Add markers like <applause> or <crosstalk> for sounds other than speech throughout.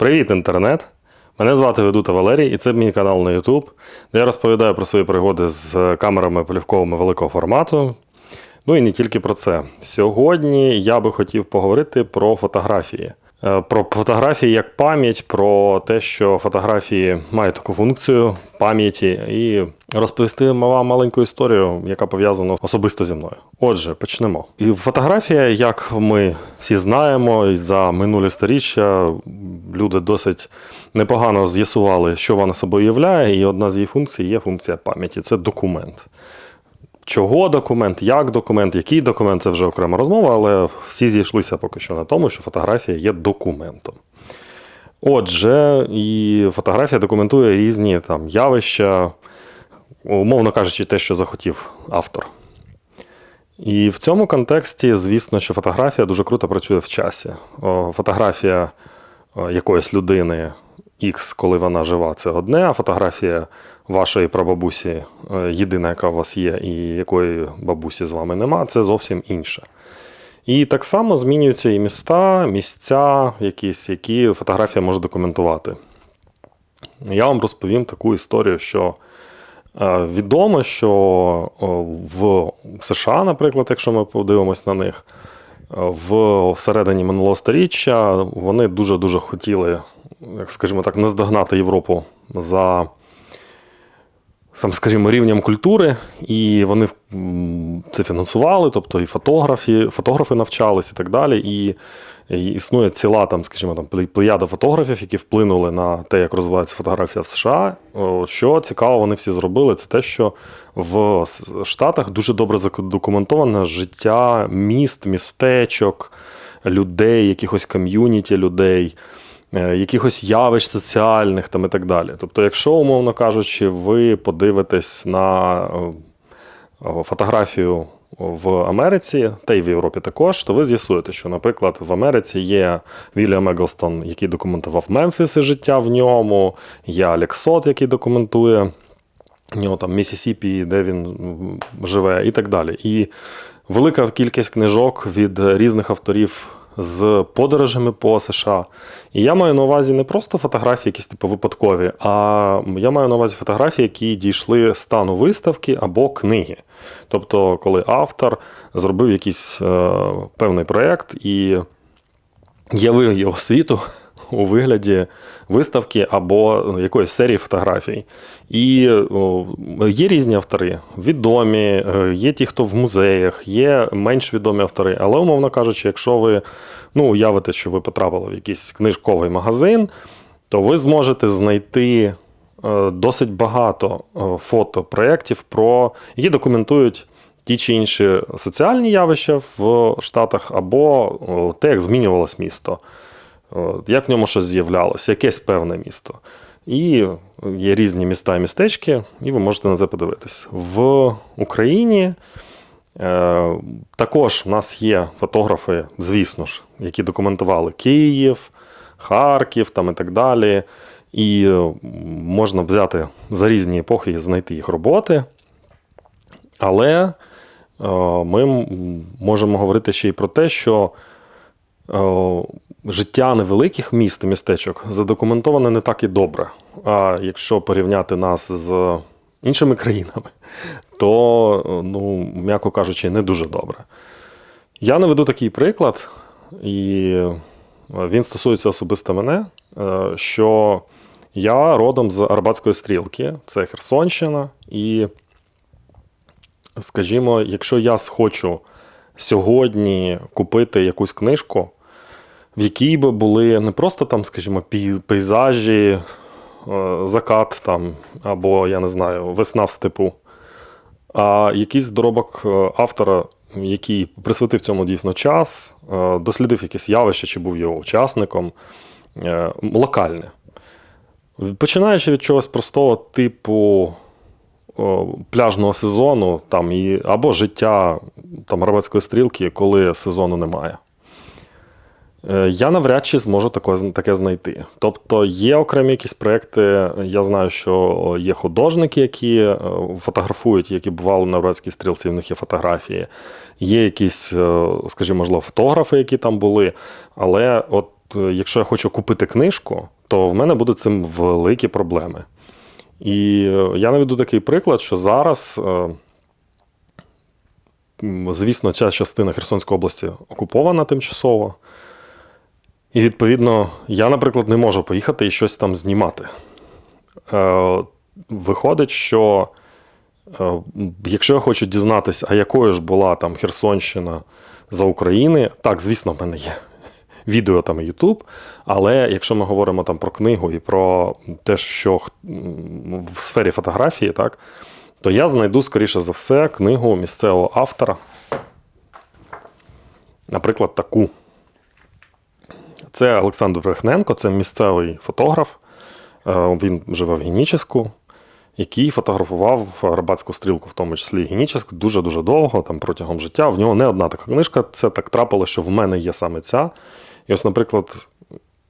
Привіт, інтернет! Мене звати Ведута Валерій, і це мій канал на YouTube, де я розповідаю про свої пригоди з камерами полівковими великого формату. Ну і не тільки про це. Сьогодні я би хотів поговорити про фотографії. Е, Про фотографії як пам'ять, про те, що фотографії мають таку функцію пам'яті, і розповісти вам маленьку історію, яка пов'язана особисто зі мною. Отже, почнемо. І фотографія, як ми всі знаємо, за минулі сторіччя люди досить непогано з'ясували, що вона собою являє, і одна з її функцій є функція пам'яті це документ. Чого документ, як документ, який документ це вже окрема розмова, але всі зійшлися поки що на тому, що фотографія є документом. Отже, і фотографія документує різні там явища, умовно кажучи, те, що захотів автор. І в цьому контексті, звісно, що фотографія дуже круто працює в часі. Фотографія якоїсь людини X, коли вона жива, це одне, а фотографія вашої прабабусі, е, єдина, яка у вас є, і якої бабусі з вами нема, це зовсім інше. І так само змінюються і міста, місця, якісь, які фотографія може документувати. Я вам розповім таку історію, що е, відомо, що в США, наприклад, якщо ми подивимось на них, е, в середині минулого століття вони дуже-дуже хотіли, як скажімо так, наздогнати Європу за там, скажімо, рівнем культури, і вони це фінансували, тобто і фотографи, фотографи навчались і так далі. І, існує ціла там, скажімо, там пле- плеяда фотографів, які вплинули на те, як розвивається фотографія в США. Що цікаво, вони всі зробили, це те, що в Штатах дуже добре задокументоване життя міст, містечок, людей, якихось ком'юніті людей якихось явищ соціальних там і так далі. Тобто, якщо, умовно кажучи, ви подивитесь на е, е, фотографію в Америці, та й в Європі також, то ви з'ясуєте, що, наприклад, в Америці є Вільям Еглстон, який документував Мемфіс і життя в ньому, є Алекс який документує нього там Місісіпі, де він живе, і так далі. І велика кількість книжок від різних авторів з подорожами по США. І я маю на увазі не просто фотографії, якісь типу випадкові, а я маю на увазі фотографії, які дійшли стану виставки або книги. Тобто, коли автор зробив якийсь е, певний проєкт і явив його світу у вигляді виставки або ну, якоїсь серії фотографій. І є різні автори, відомі, е, є ті, хто в музеях, є менш відомі автори. Але, умовно кажучи, якщо ви ну, уявите, що ви потрапили в якийсь книжковий магазин, то ви зможете знайти е, досить багато е, фотопроєктів, про які документують ті чи інші соціальні явища в Штатах, або те, як змінювалось місто, як в ньому щось з'являлося, якесь певне місто. І є різні міста і містечки, і ви можете на це подивитись. В Україні е, також в нас є фотографи, звісно ж, які документували Київ, Харків там і так далі. І е, можна взяти за різні епохи і знайти їх роботи. Але е, ми можемо говорити ще й про те, що е, життя невеликих міст і містечок задокументоване не так і добре. А якщо порівняти нас з іншими країнами, то, ну, м'яко кажучи, не дуже добре. Я наведу такий приклад, і він стосується особисто мене, е, що я родом з Арбатської стрілки, це Херсонщина, і скажімо, якщо я схочу сьогодні купити якусь книжку, в якій би були не просто там, скажімо, пейзажі, е, закат там, або, я не знаю, весна в степу, а якийсь доробок е, автора, який присвятив цьому дійсно час, е, дослідив якесь явище, чи був його учасником, локальне. Починаючи від чогось простого, типу пляжного сезону, там, або життя там, Арабатської стрілки, коли сезону немає. Е, Я навряд чи зможу таке, знайти. Тобто є окремі якісь проекти. Я знаю, що є художники, які е, фотографують, які бували на Арабатській стрілці, в них є фотографії. Є якісь, е, скажімо, можливо, фотографи, які там були. Але от якщо я хочу купити книжку, то в мене будуть цим великі проблеми. І я наведу такий приклад, що зараз, звісно, ця частина Херсонської області окупована тимчасово. І відповідно, я, наприклад, не можу поїхати і щось там знімати. Е, Виходить, що е, якщо я хочу дізнатися, а якою ж була там Херсонщина за України, так, звісно, в мене є <laughs> відео там YouTube, але якщо ми говоримо там про книгу і про те, що в сфері фотографії, так, то я знайду, скоріше за все, книгу місцевого автора, наприклад, таку. Це Олександр Брехненко, це місцевий фотограф. Е, Він живе в Геніческу, який фотографував рибацьку стрілку, в тому числі Геніческ, дуже-дуже довго, там протягом життя. В нього не одна така книжка. Це так трапило, що в мене є саме ця. І ось, наприклад,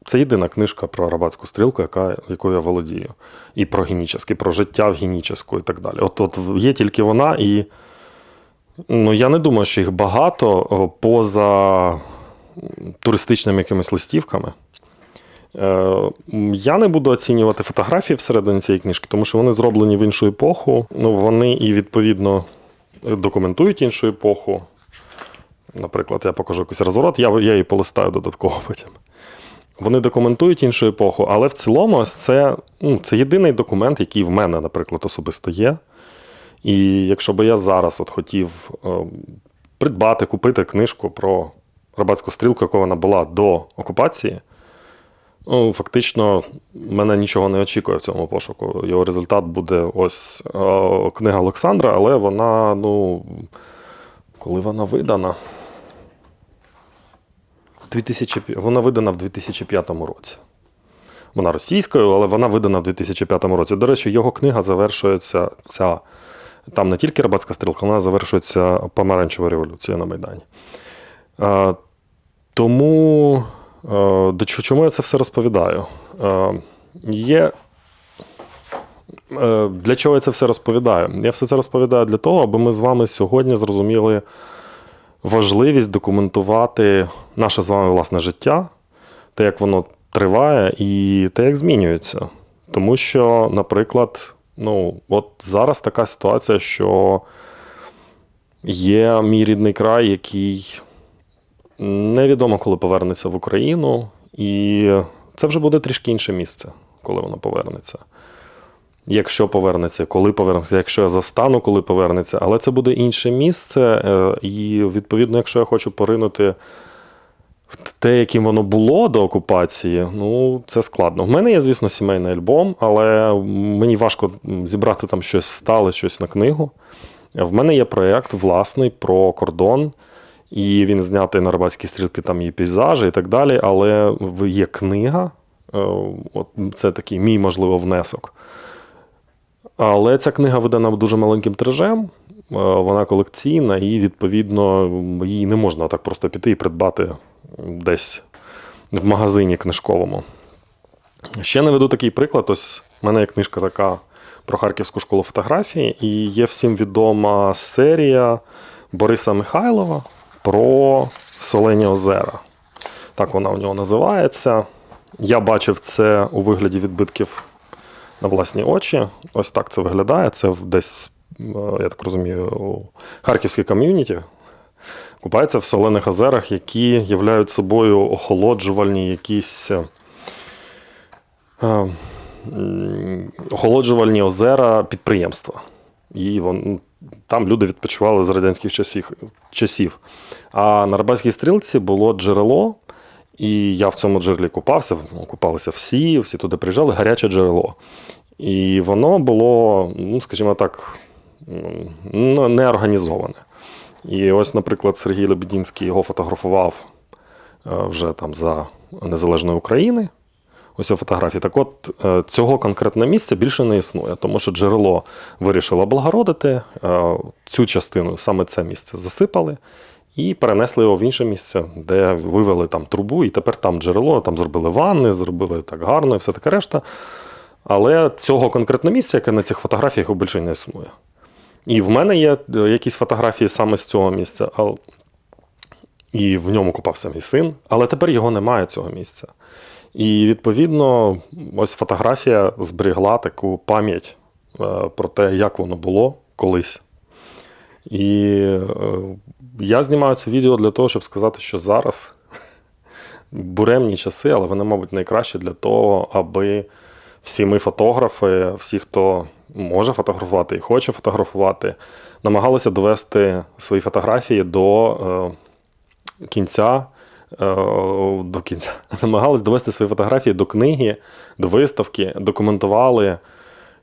це єдина книжка про рибацьку стрілку, яка, якою я володію. І про Геніческ, і про життя в Геніческу, і так далі. От, от є тільки вона, і ну, я не думаю, що їх багато поза туристичними якимись листівками. Е, Я не буду оцінювати фотографії всередині цієї книжки, тому що вони зроблені в іншу епоху. Ну, вони і відповідно документують іншу епоху. Наприклад, я покажу якийсь розворот, я, я її полистаю додатково <laughs> потім. Вони документують іншу епоху, але в цілому ось це, ну, це єдиний документ, який в мене, наприклад, особисто є. І якщо би я зараз от хотів е, придбати, купити книжку про рибацьку стрілку, яка вона була до окупації, ну, фактично мене нічого не очікує в цьому пошуку. Його результат буде ось е, книга Олександра, але вона, ну, коли вона видана? 2000, вона видана в 2005 році. Вона російською, але вона видана в 2005 році. До речі, його книга завершується ця. Там не тільки рибацька стрілка, вона завершується помаранчева революція на Майдані. Е, тому е, до чому я це все розповідаю? Е, є. Для чого я це все розповідаю? Я все це розповідаю для того, аби ми з вами сьогодні зрозуміли важливість документувати наше з вами власне життя, те, як воно триває, і те, як змінюється. Тому що, наприклад, ну, от зараз така ситуація, що є мій рідний край, який невідомо, коли повернеться в Україну, і це вже буде трішки інше місце, коли воно повернеться. Якщо повернеться, коли повернеться, якщо я застану, коли повернеться, але це буде інше місце, е, і відповідно, якщо я хочу поринути в те, яким воно було до окупації, ну це складно. В мене є, звісно, сімейний альбом, але мені важко зібрати там щось стале, щось на книгу. В мене є проєкт власний про кордон, і він знятий на рибацькі стрілки, там є пейзажі і так далі. Але є книга, е, от це такий мій, можливо, внесок. Але ця книга видана дуже маленьким тиражем, е, вона колекційна, і, відповідно, її не можна так просто піти і придбати десь в магазині книжковому. Ще наведу такий приклад. Ось в мене є книжка така про Харківську школу фотографії, і є всім відома серія Бориса Михайлова про Солені озера. Так вона у нього називається. Я бачив це у вигляді відбитків на власні очі. Ось так це виглядає. Це десь, е, я так розумію, у харківській ком'юніті. Купається в солених озерах, які являють собою охолоджувальні якісь. е, охолоджувальні озера підприємства. І вон, там люди відпочивали з радянських часів. часів. А на Рибальській стрілці було джерело, і я в цьому джерелі купався, ну, купалися всі, всі туди приїжджали, гаряче джерело. І воно було, ну, скажімо так, ну, не. І ось, наприклад, Сергій Лебедінський його фотографував е, вже там за Незалежної України. Ось фотографії. Так от е, цього конкретного місця більше не існує, тому що джерело вирішило облагородити е, цю частину, саме це місце засипали і перенесли його в інше місце, де вивели там трубу, і тепер там джерело, там зробили ванни, зробили так гарно і все таке решта. Але цього конкретного місця, яке на цих фотографіях, більше не існує. І в мене є е, якісь фотографії саме з цього місця. і в ньому купався мій син, але тепер його немає цього місця. І відповідно, ось фотографія зберігла таку пам'ять е, про те, як воно було колись. І е, я знімаю це відео для того, щоб сказати, що зараз <laughs> буремні часи, але вони, мабуть, найкращі для того, аби всі ми фотографи, всі, хто може фотографувати і хоче фотографувати, намагалися довести свої фотографії до е, кінця. Е, До кінця <laughs> намагались довести свої фотографії до книги, до виставки, документували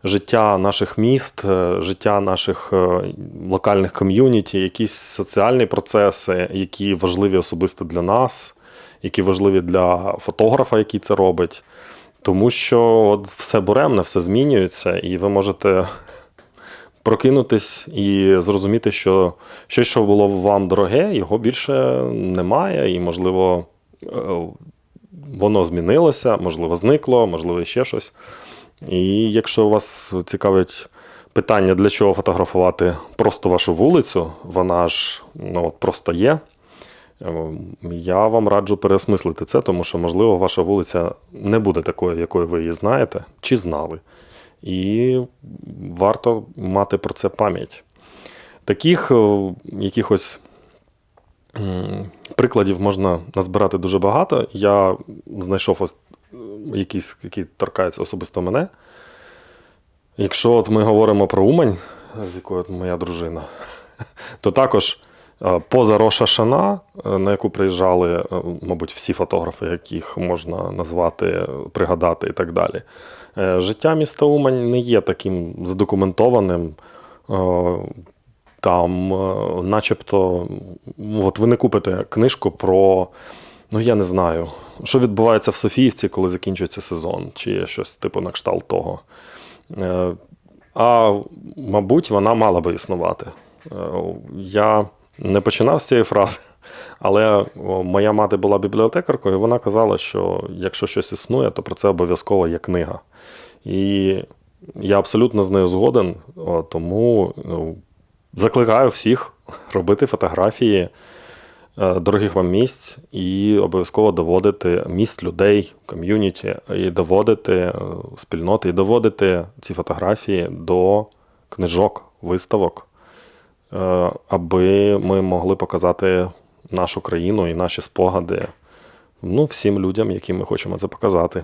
життя наших міст, е, життя наших е, локальних ком'юніті, якісь соціальні процеси, які важливі особисто для нас, які важливі для фотографа, який це робить. Тому що от все буремне, все змінюється, і ви можете прокинутись і зрозуміти, що щось, що було вам дороге, його більше немає, і, можливо, е, воно змінилося, можливо, зникло, можливо, ще щось. І якщо вас цікавить питання, для чого фотографувати просто вашу вулицю, вона ж ну, от просто є. е, Я вам раджу переосмислити це, тому що, можливо, ваша вулиця не буде такою, якою ви її знаєте, чи знали. І варто мати про це пам'ять. Таких е, якихось прикладів можна назбирати дуже багато. Я знайшов ось е, якісь, які торкаються особисто мене. Якщо от ми говоримо про Умань, з якою моя дружина, <laughs> то також поза Роша Шана, е, на яку приїжджали, е, мабуть, всі фотографи, яких можна назвати, е, пригадати і так далі. е, Життя міста Умань не є таким задокументованим. е, Там, е, начебто, ну, от ви не купите книжку про, ну я не знаю, що відбувається в Софіївці, коли закінчується сезон, чи щось типу на кшталт того. Е, А мабуть, вона мала би існувати. Е, Я не починав з цієї фрази, але моя мати була бібліотекаркою, і вона казала, що якщо щось існує, то про це обов'язково є книга. І я абсолютно з нею згоден, тому закликаю всіх робити фотографії е, дорогих вам місць і обов'язково доводити місць людей, ком'юніті, і доводити е, спільноти, і доводити ці фотографії до книжок, виставок, аби ми могли показати нашу країну і наші спогади ну, всім людям, яким ми хочемо це показати.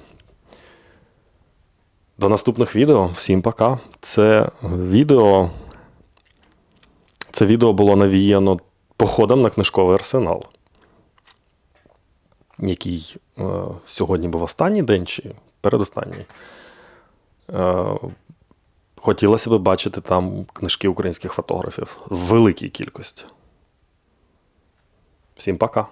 До наступних відео. Всім пока. Це відео. Це відео було навіяно походом на книжковий арсенал, який е, сьогодні був останній день чи передостанній. Е, хотілося б бачити там книжки українських фотографів в великій кількості. Всім пока.